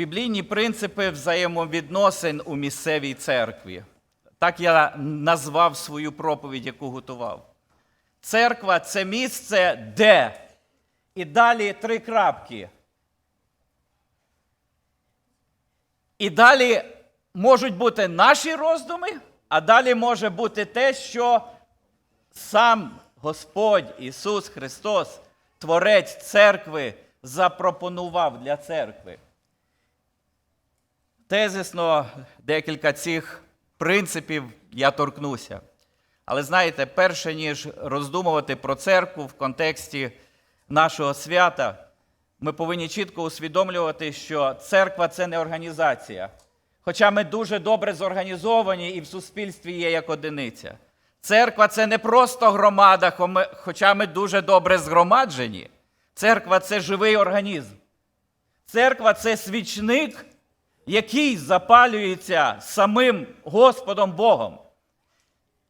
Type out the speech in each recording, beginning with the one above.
Біблійні принципи взаємовідносин у місцевій церкві. Так я назвав свою проповідь, яку готував. Церква це місце, де. І далі три крапки. І далі можуть бути наші роздуми, а далі може бути те, що сам Господь Ісус Христос, Творець церкви, запропонував для церкви. Тезисно декілька цих принципів я торкнуся. Але знаєте, перше ніж роздумувати про церкву в контексті нашого свята, ми повинні чітко усвідомлювати, що церква це не організація. Хоча ми дуже добре зорганізовані і в суспільстві є як одиниця. Церква це не просто громада, хоча ми дуже добре згромаджені. Церква це живий організм. Церква це свічник, який запалюється самим Господом Богом.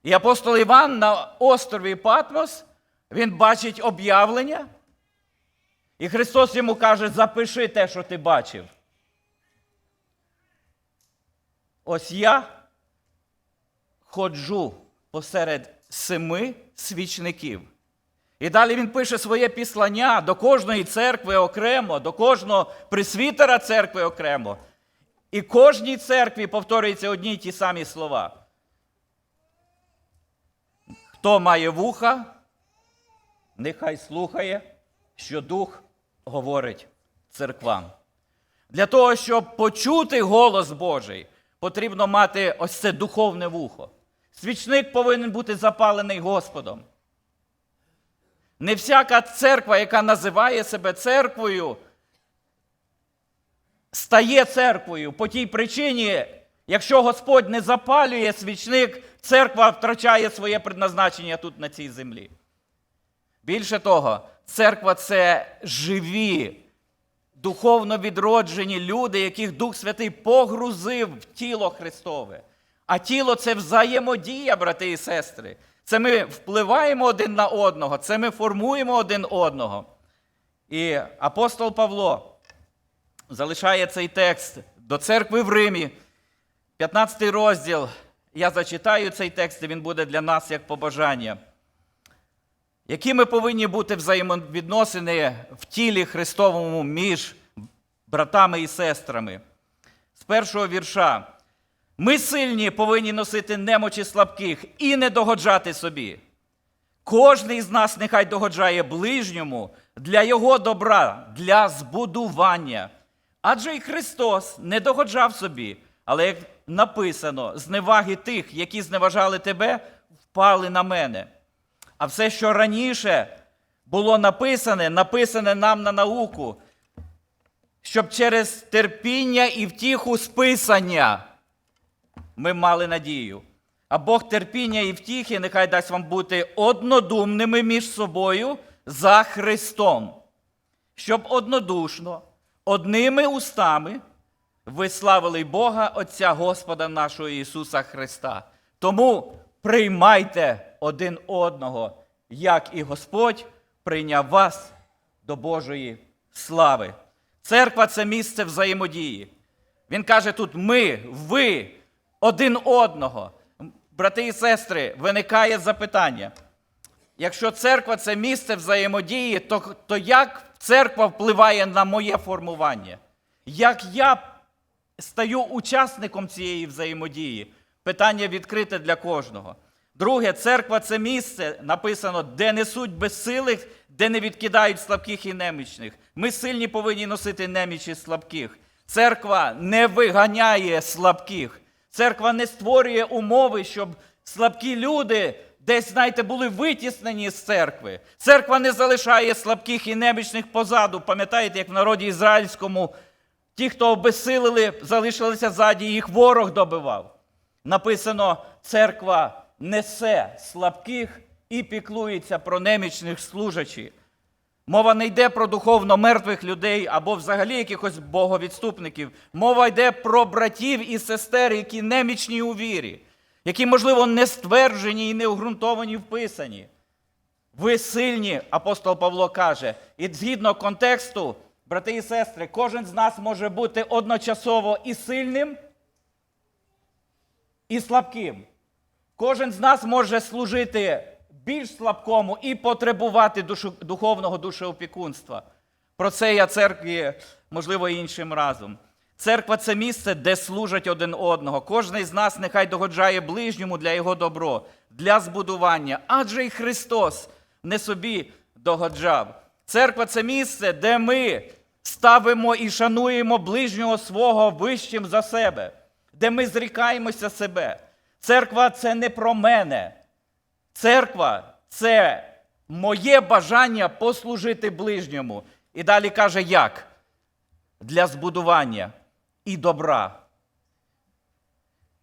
І апостол Іван на острові Патмос, він бачить об'явлення, і Христос йому каже: запиши те, що ти бачив. Ось я ходжу посеред семи свічників. І далі він пише своє післання до кожної церкви окремо, до кожного присвітера церкви окремо. І кожній церкві повторюються одні й ті самі слова. Хто має вуха, нехай слухає, що Дух говорить церквам. Для того, щоб почути голос Божий, потрібно мати ось це духовне вухо. Свічник повинен бути запалений Господом. Не всяка церква, яка називає себе церквою, стає церквою по тій причині, якщо Господь не запалює свічник, церква втрачає своє предназначення тут на цій землі. Більше того, церква це живі, духовно відроджені люди, яких Дух Святий погрузив в тіло Христове. А тіло це взаємодія, брати і сестри. Це ми впливаємо один на одного, це ми формуємо один одного. І апостол Павло залишає цей текст до церкви в Римі, 15 розділ. Я зачитаю цей текст, і він буде для нас як побажання. Які ми повинні бути взаємовідносини в тілі Христовому між братами і сестрами? З першого вірша. Ми сильні повинні носити немочі слабких і не догоджати собі. Кожний з нас нехай догоджає ближньому для його добра, для збудування. Адже і Христос не догоджав собі, але як написано, зневаги тих, які зневажали тебе, впали на мене. А все, що раніше було написане, написане нам на науку, щоб через терпіння і втіху списання ми мали надію. А Бог терпіння і втіхи нехай дасть вам бути однодумними між собою за Христом, щоб однодушно, одними устами ви славили Бога Отця Господа нашого Ісуса Христа. Тому приймайте один одного, як і Господь прийняв вас до Божої слави. Церква це місце взаємодії. Він каже тут ми, ви, один одного. Брати і сестри, виникає запитання. Якщо церква це місце взаємодії, то, то як церква впливає на моє формування? Як я стаю учасником цієї взаємодії? Питання відкрите для кожного. Друге, церква це місце, написано, де несуть безсилих, де не відкидають слабких і немічних. Ми сильні повинні носити немічі слабких. Церква не виганяє слабких. Церква не створює умови, щоб слабкі люди десь, знаєте, були витіснені з церкви. Церква не залишає слабких і немічних позаду. Пам'ятаєте, як в народі ізраїльському ті, хто обесилили, залишилися ззаді, їх ворог добивав. Написано, церква несе слабких і піклується про немічних служачі. Мова не йде про духовно мертвих людей або взагалі якихось боговідступників. Мова йде про братів і сестер, які немічні у вірі, які, можливо, не стверджені і не обґрунтовані в Писанні. Ви сильні, апостол Павло каже, і згідно контексту, Брати і сестри, кожен з нас може бути одночасово і сильним, і слабким. Кожен з нас може служити більш слабкому і потребувати душу, духовного душеопікунства. Про це я церкві, можливо, іншим разом. Церква це місце, де служать один одного. Кожен з нас нехай догоджає ближньому для його добро, для збудування. Адже й Христос не собі догоджав. Церква це місце, де ми ставимо і шануємо ближнього свого вищим за себе, де ми зрікаємося себе. Церква це не про мене. Церква це моє бажання послужити ближньому. І далі каже, як? Для збудування і добра.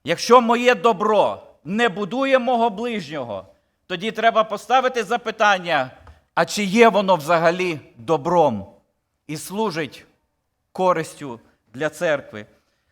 Якщо моє добро не будує мого ближнього, тоді треба поставити запитання, а чи є воно взагалі добром і служить користю для церкви.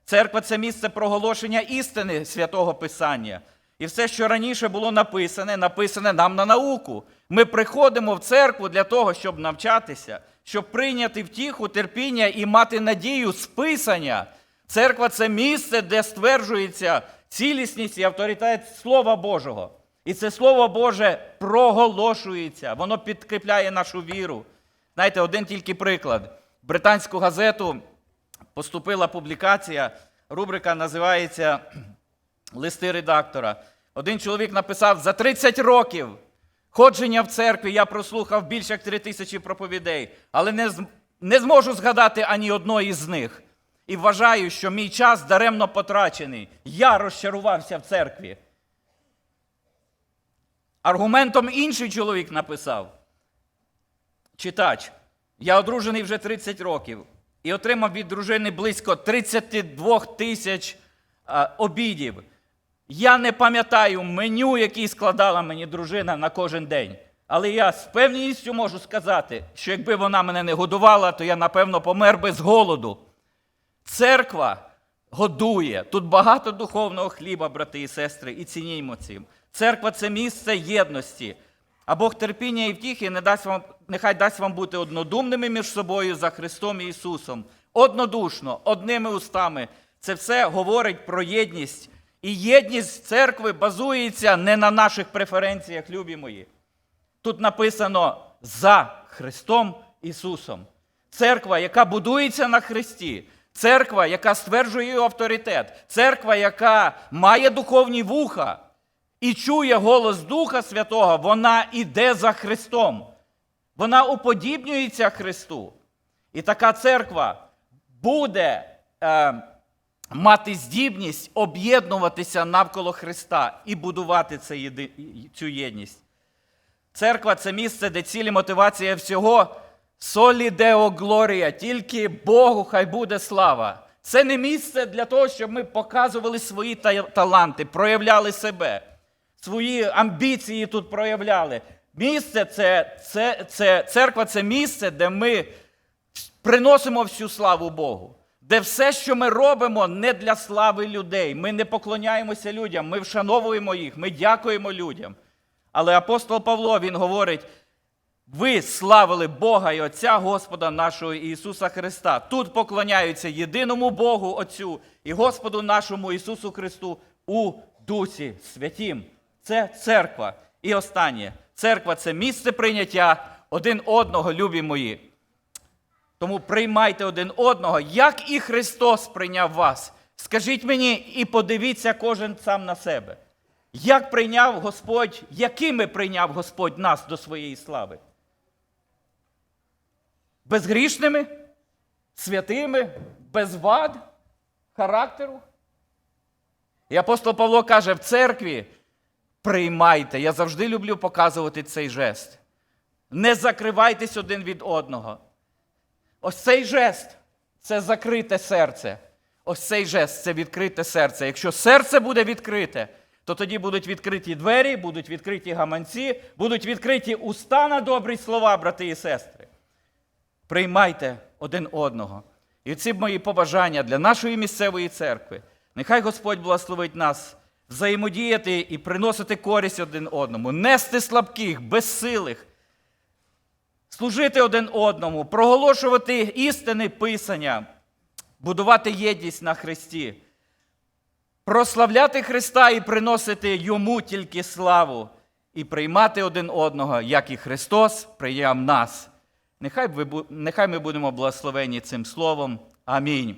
Церква це місце проголошення істини святого Писання. І все, що раніше було написане, написане нам на науку. Ми приходимо в церкву для того, щоб навчатися, щоб прийняти втіху, терпіння і мати надію списання. Церква це місце, де стверджується цілісність і авторитет Слова Божого. І це Слово Боже проголошується, воно підкріпляє нашу віру. Знаєте, один тільки приклад. В британську газету поступила публікація, рубрика називається Листи редактора. Один чоловік написав: за 30 років ходження в церкві я прослухав більше як 3 тисячі проповідей, але не, не зможу згадати ані одної з них. І вважаю, що мій час даремно потрачений. Я розчарувався в церкві. Аргументом інший чоловік написав: читач, я одружений вже 30 років і отримав від дружини близько 32 тисяч обідів. Я не пам'ятаю меню, який складала мені дружина на кожен день. Але я з певністю можу сказати, що якби вона мене не годувала, то я, напевно, помер би з голоду. Церква годує. Тут багато духовного хліба, брати і сестри, і цініймо цим. Церква це місце єдності. А Бог терпіння і втіхи не дасть вам, нехай дасть вам бути однодумними між собою за Христом і Ісусом. Однодушно, одними устами. Це все говорить про єдність. І єдність церкви базується не на наших преференціях, любі мої. Тут написано за Христом Ісусом. Церква, яка будується на Христі, церква, яка стверджує його авторитет, церква, яка має духовні вуха і чує голос Духа Святого, вона іде за Христом. Вона уподібнюється Христу. І така церква буде е, мати здібність об'єднуватися навколо Христа і будувати цю єдність. Церква це місце, де цілі мотивація всього солі део глорія, тільки Богу хай буде слава. Це не місце для того, щоб ми показували свої та- таланти, проявляли себе, свої амбіції тут проявляли. Місце це, це, це церква це місце, де ми приносимо всю славу Богу. Де все, що ми робимо, не для слави людей. Ми не поклоняємося людям, ми вшановуємо їх, ми дякуємо людям. Але апостол Павло він говорить: ви славили Бога і Отця Господа нашого Ісуса Христа. Тут поклоняються єдиному Богу Отцю і Господу нашому Ісусу Христу у Дусі Святім. Це церква. І останнє. Церква це місце прийняття один одного, любі мої. Тому приймайте один одного, як і Христос прийняв вас. Скажіть мені і подивіться кожен сам на себе. Як прийняв Господь, якими прийняв Господь нас до своєї слави? Безгрішними, святими, без вад, характеру? І апостол Павло каже, в церкві приймайте. Я завжди люблю показувати цей жест. Не закривайтесь один від одного. Ось цей жест це закрите серце. Ось цей жест це відкрите серце. Якщо серце буде відкрите, то тоді будуть відкриті двері, будуть відкриті гаманці, будуть відкриті уста на добрі слова, брати і сестри. Приймайте один одного. І ці мої побажання для нашої місцевої церкви. Нехай Господь благословить нас взаємодіяти і приносити користь один одному, нести слабких, безсилих, служити один одному, проголошувати істини Писання, будувати єдність на Христі, прославляти Христа і приносити Йому тільки славу, і приймати один одного, як і Христос прийняв нас. Нехай, ми будемо благословені цим словом. Амінь.